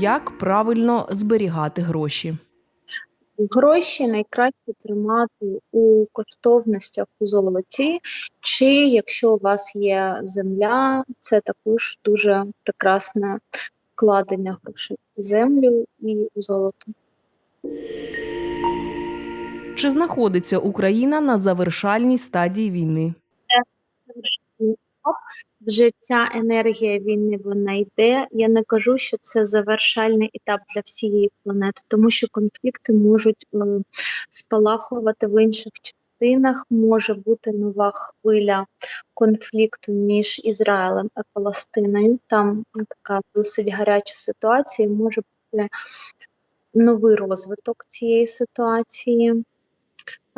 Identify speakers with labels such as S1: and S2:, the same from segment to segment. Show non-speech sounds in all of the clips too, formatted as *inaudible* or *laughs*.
S1: Як правильно зберігати гроші?
S2: Гроші найкраще тримати у коштовностях у золоті, чи якщо у вас є земля, це також дуже прекрасне вкладення грошей у землю і у золото.
S1: Чи знаходиться Україна на завершальній стадії війни?
S2: Вже ця енергія війни вона йде. Я не кажу, що це завершальний етап для всієї планети, тому що конфлікти можуть е, спалахувати в інших частинах. Може бути нова хвиля конфлікту між Ізраїлем і Палестиною. Там така досить гаряча ситуація. Може бути новий розвиток цієї ситуації.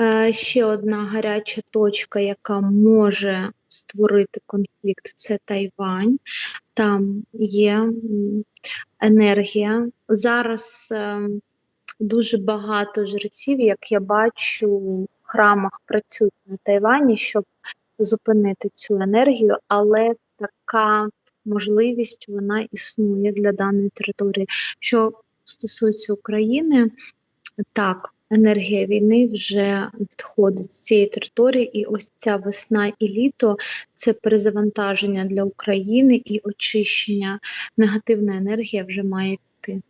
S2: Е, Ще одна гаряча точка, яка може створити конфлікт, це Тайвань. Там є енергія. Зараз е, дуже багато жреців, як я бачу, в храмах працюють на Тайвані, щоб зупинити цю енергію, але така можливість вона існує для даної території. Що стосується України, так, енергія війни вже відходить з цієї території, і ось ця весна і літо це перезавантаження для України і очищення. Негативна енергія вже має піти.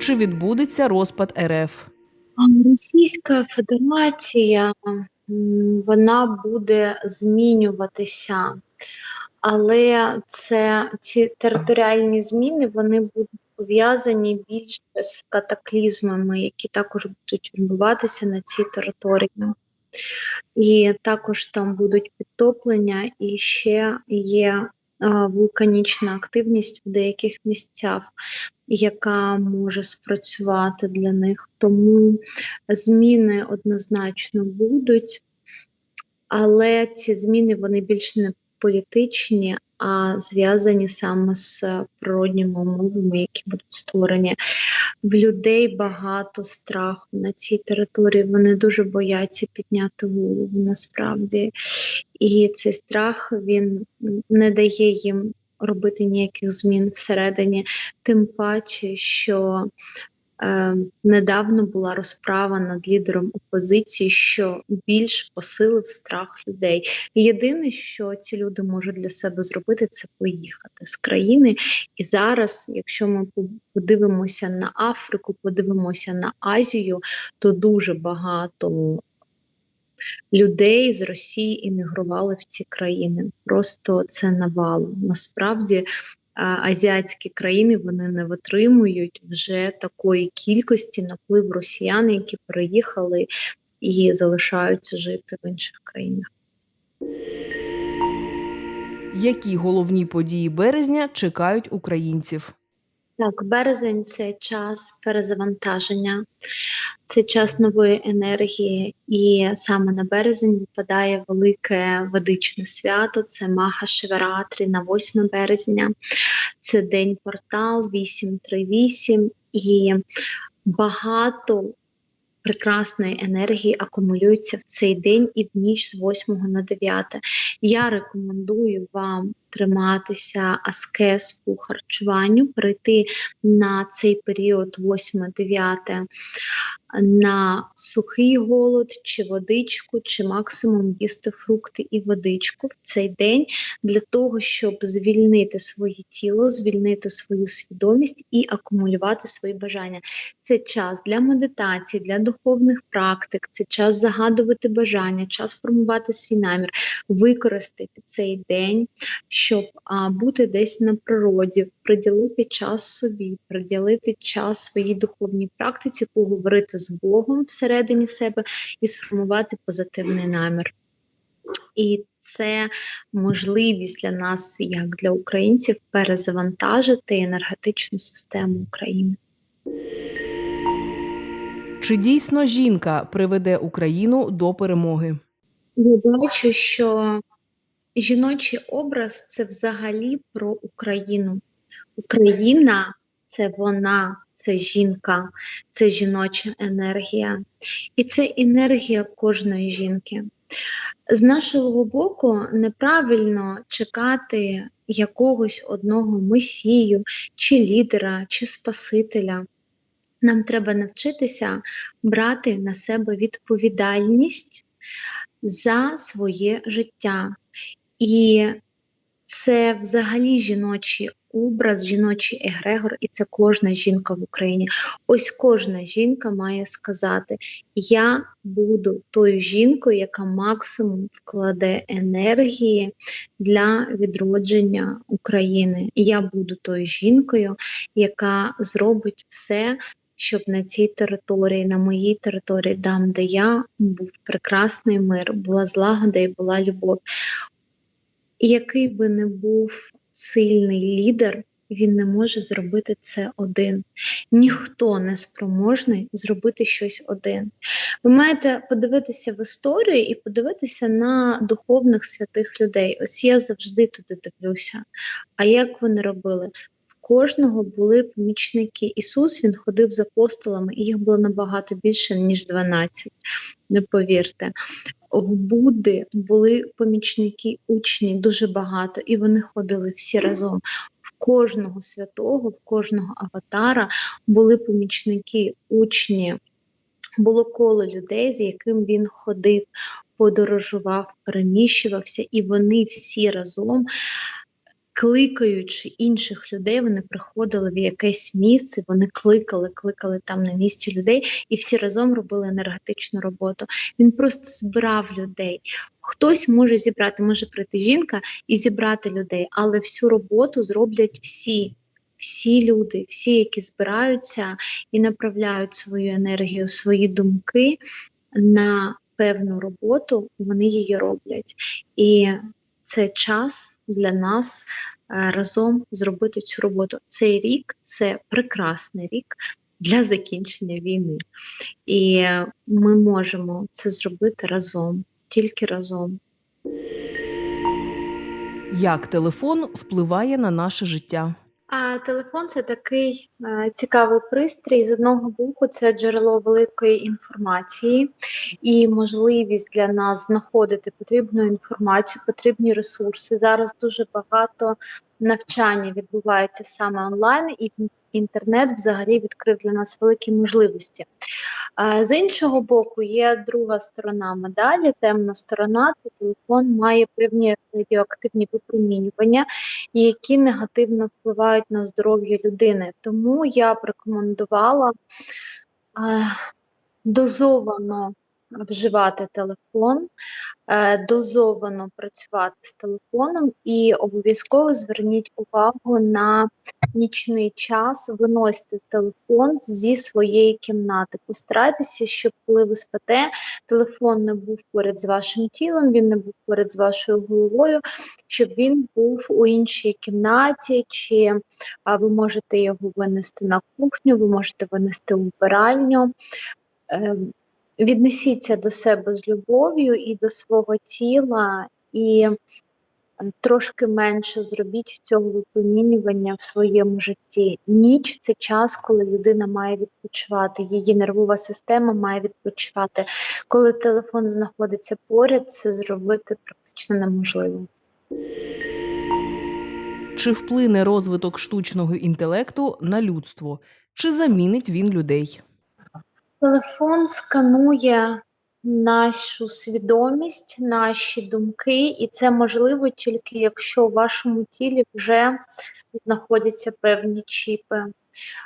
S1: Чи відбудеться розпад РФ?
S2: Російська Федерація вона буде змінюватися, але це ці територіальні зміни вони будуть пов'язані більше з катаклізмами, які також будуть відбуватися на цій території. І також там будуть підтоплення, і ще є вулканічна активність в деяких місцях, яка може спрацювати для них. Тому зміни однозначно будуть, але ці зміни вони більш не політичні, а зв'язані саме з природніми умовами, які будуть створені. В людей багато страху на цій території. Вони дуже бояться підняти голову насправді. І цей страх він не дає їм робити ніяких змін всередині, тим паче, що е, недавно була розправа над лідером опозиції, що більш посилив страх людей. Єдине, що ці люди можуть для себе зробити, це поїхати з країни. І зараз, якщо ми подивимося на Африку, подивимося на Азію, то дуже багато людей з Росії іммігрували в ці країни. Просто це навалом. Насправді азіатські країни вони не витримують вже такої кількості наплив росіян, які переїхали і залишаються жити в інших країнах.
S1: Які головні події березня чекають українців?
S2: Так, березень це час перезавантаження, це час нової енергії, і саме на березень випадає велике ведичне свято. Це Маха Шиваратрі на 8 березня. Це день портал 838 і багато прекрасної енергії акумулюється в цей день і в ніч з 8 на 9. Я рекомендую вам триматися аскез по харчуванню, перейти на цей період 8-9 на сухий голод, чи водичку, чи максимум їсти фрукти і водичку в цей день для того, щоб звільнити своє тіло, звільнити свою свідомість і акумулювати свої бажання. Це час для медитації, для духовних практик, це час загадувати бажання, час формувати свій намір, використати цей день, щоб а, бути десь на природі, приділити час собі, приділити час своїй духовній практиці, поговорити з Богом всередині себе і сформувати позитивний намір. І це можливість для нас, як для українців, перезавантажити енергетичну систему України.
S1: Чи дійсно жінка приведе Україну до перемоги?
S2: Я бачу, що жіночий образ це взагалі про Україну. Україна це вона, це жінка, це жіноча енергія. І це енергія кожної жінки. З нашого боку неправильно чекати якогось одного месію, чи лідера, чи спасителя. Нам треба навчитися брати на себе відповідальність за своє життя. І це взагалі жіночий образ, жіночий егрегор, і це кожна жінка в Україні. Ось кожна жінка має сказати: Я буду тою жінкою, яка максимум вкладе енергії для відродження України. Я буду тою жінкою, яка зробить все. Щоб на цій території, на моїй території, там, де я був прекрасний мир, була злагода і була любов. Який би не був сильний лідер, він не може зробити це один. Ніхто не спроможний зробити щось один. Ви маєте подивитися в історію і подивитися на духовних святих людей. Ось я завжди туди дивлюся. А як вони робили? Кожного були помічники. Ісус він ходив з апостолами, і їх було набагато більше, ніж 12. Не повірте в Будди були помічники, учні дуже багато, і вони ходили всі разом. В кожного святого, в кожного аватара були помічники, учні. Було коло людей, з яким він ходив, подорожував, переміщувався, і вони всі разом кликаючи інших людей, вони приходили в якесь місце, вони кликали, кликали там на місці людей, і всі разом робили енергетичну роботу. Він просто збирав людей. Хтось може зібрати, може прийти жінка і зібрати людей, але всю роботу зроблять всі. Всі люди, всі, які збираються і направляють свою енергію, свої думки на певну роботу, вони її роблять. І це час для нас е, разом зробити цю роботу. Цей рік це прекрасний рік для закінчення війни, і ми можемо це зробити разом, тільки разом.
S1: Як телефон впливає на наше життя?
S2: Телефон це такий е, цікавий пристрій. З одного боку, це джерело великої інформації і можливість для нас знаходити потрібну інформацію, потрібні ресурси. Зараз дуже багато навчання відбувається саме онлайн, і інтернет взагалі відкрив для нас великі можливості. З іншого боку, є друга сторона медалі, темна сторона, то телефон має певні радіоактивні випромінювання, які негативно впливають на здоров'я людини. Тому я б рекомендувала дозовано вживати телефон, е, дозовано працювати з телефоном і обов'язково зверніть увагу на нічний час, виносьте телефон зі своєї кімнати. Постарайтеся, щоб коли ви спите, телефон не був поряд з вашим тілом, він не був поряд з вашою головою, щоб він був у іншій кімнаті, чи ви можете його винести на кухню, ви можете винести у вбиральню. Ем, віднесіться до себе з любов'ю і до свого тіла, і е, трошки менше зробіть цього випромінювання в своєму житті. Ніч це час, коли людина має відпочивати, її нервова система має відпочивати. Коли телефон знаходиться поряд, це зробити практично неможливо.
S1: Чи вплине розвиток штучного інтелекту на людство? Чи замінить він людей?
S2: Телефон сканує нашу свідомість, наші думки, і це можливо тільки якщо у вашому тілі вже знаходяться певні чіпи.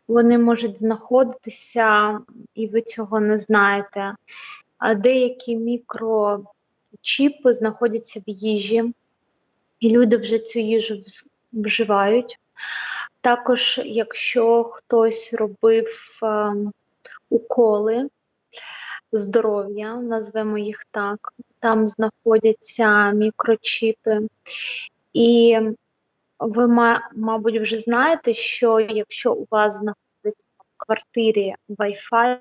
S2: Вони можуть знаходитися, і ви цього не знаєте. А деякі мікрочіпи знаходяться в їжі, і люди вже цю їжу вживають. Також, якщо хтось робив ем, уколи здоров'я, назвемо їх так. Там знаходяться мікрочіпи. І ви, мабуть, вже знаєте, що якщо у вас знаходиться в квартирі Wi-Fi,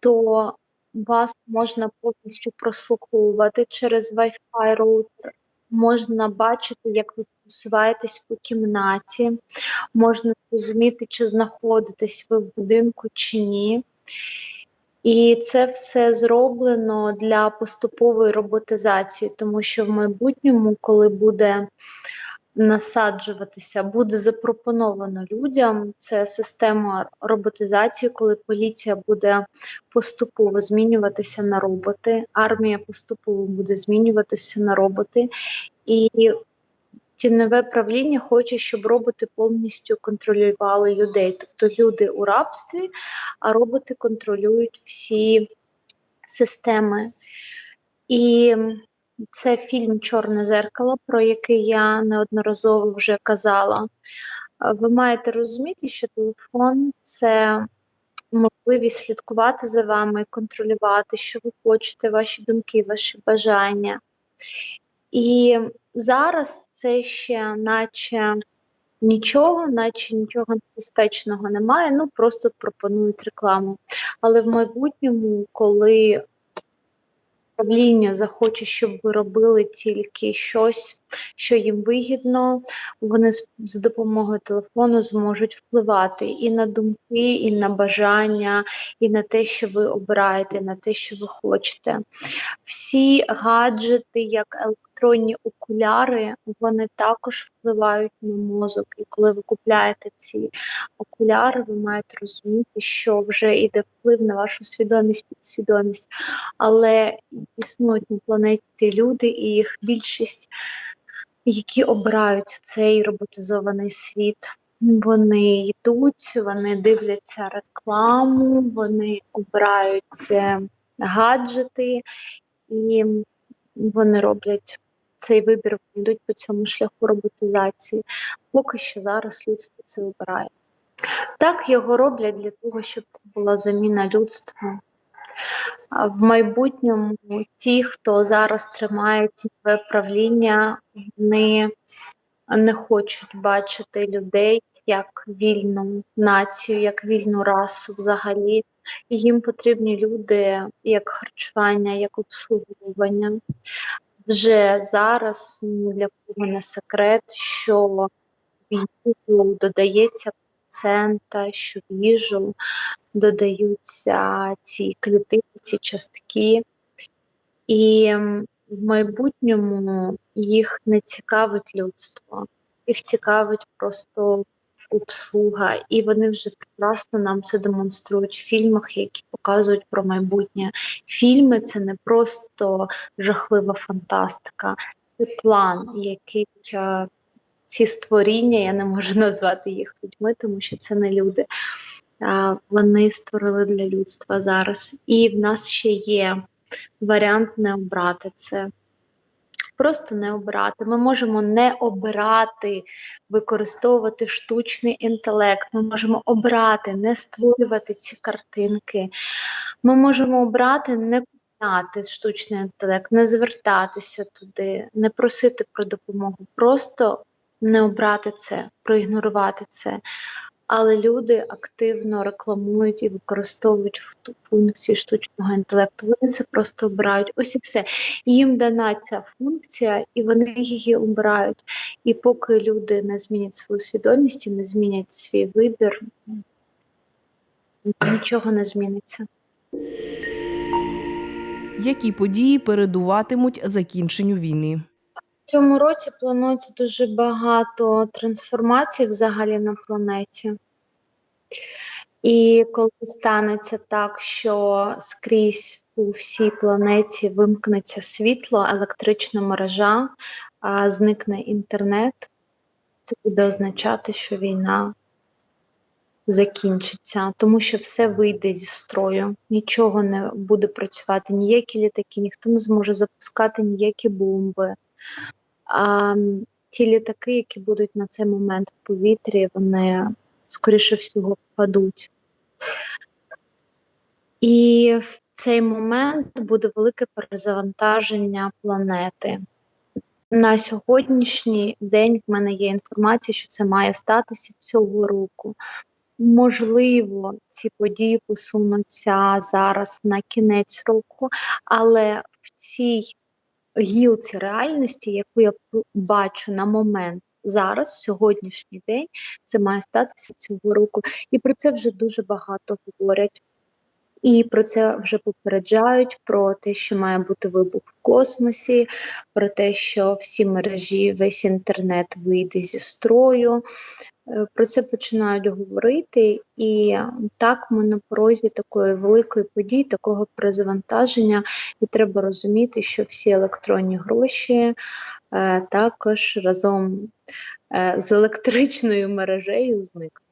S2: то вас можна повністю прослуховувати через Wi-Fi роутер. Можна бачити, як ви просуваєтесь по кімнаті, можна зрозуміти, чи знаходитесь ви в будинку чи ні. І це все зроблено для поступової роботизації, тому що в майбутньому, коли буде насаджуватися, буде запропоновано людям це система роботизації, коли поліція буде поступово змінюватися на роботи, армія поступово буде змінюватися на роботи, і тіньове правління хоче, щоб роботи повністю контролювали людей. Тобто люди у рабстві, а роботи контролюють всі системи. І це фільм Чорне зеркало, про який я неодноразово вже казала. Ви маєте розуміти, що телефон це можливість слідкувати за вами, контролювати, що ви хочете, ваші думки, ваші бажання. І зараз це ще наче нічого, наче нічого небезпечного немає, ну просто пропонують рекламу. Але в майбутньому, коли правління захоче, щоб ви робили тільки щось, що їм вигідно, вони з, допомогою телефону зможуть впливати і на думки, і на бажання, і на те, що ви обираєте, на те, що ви хочете. Всі гаджети, як електронні окуляри, вони також впливають на мозок. І коли ви купляєте ці окуляри, ви маєте розуміти, що вже йде вплив на вашу свідомість, підсвідомість. Але існують на планеті люди, і їх більшість, які обирають цей роботизований світ. Вони йдуть, вони дивляться рекламу, вони обирають е, гаджети, і вони роблять цей вибір, вони йдуть по цьому шляху роботизації. Поки що зараз людство це обирає. Так його роблять для того, щоб це була заміна людству. А В майбутньому ті, хто зараз тримає тіньове правління, вони не хочуть бачити людей як вільну націю, як вільну расу взагалі. Їм потрібні люди як харчування, як обслуговування. Вже зараз ні для кого не секрет, що їжу додається плацента, що в їжу додаються ці клітини, ці частки, і в майбутньому їх не цікавить людство, їх цікавить просто обслуга, і вони вже прекрасно нам це демонструють в фільмах, які показують про майбутнє. Фільми це не просто жахлива фантастика, це план, який е, ці створіння, я не можу *laughs* назвати їх людьми, тому що це не люди. Вони створили для людства зараз. І в нас ще є варіант не обрати це. Просто не обирати. Ми можемо не обирати, використовувати штучний інтелект. Ми можемо обрати, не створювати ці картинки. Ми можемо обрати не купляти штучний інтелект, не звертатися туди, не просити про допомогу, просто не обрати це, проігнорувати це. Але люди активно рекламують і використовують функції штучного інтелекту. Вони це просто обирають. Ось і все. Їм дана ця функція, і вони її обирають. І поки люди не змінять свою свідомість і не змінять свій вибір, нічого не зміниться.
S1: Які події передуватимуть закінченню війни?
S2: Цьому році планується дуже багато трансформацій взагалі на планеті. І коли станеться так, що скрізь у всій планеті вимкнеться світло, електрична мережа, а зникне інтернет, це буде означати, що війна закінчиться, тому що все вийде зі строю, нічого не буде працювати, ніякі літаки, ніхто не зможе запускати ніякі бомби. А ті літаки, які будуть на цей момент в повітрі, вони скоріше всього впадуть. І в цей момент буде велике перезавантаження планети. На сьогоднішній день в мене є інформація, що це має статися цього року. Можливо, ці події посунуться зараз на кінець року, але в цій гілці реальності, яку я бачу на момент зараз, сьогоднішній день, це має статися цього року. І про це вже дуже багато говорять. І про це вже попереджають про те, що має бути вибух в космосі, про те, що всі мережі, весь інтернет вийде зі строю. Е, Про це починають говорити, і так ми на порозі такої великої події, такого перезавантаження, і треба розуміти, що всі електронні гроші е, також разом е, з електричною мережею зникнуть.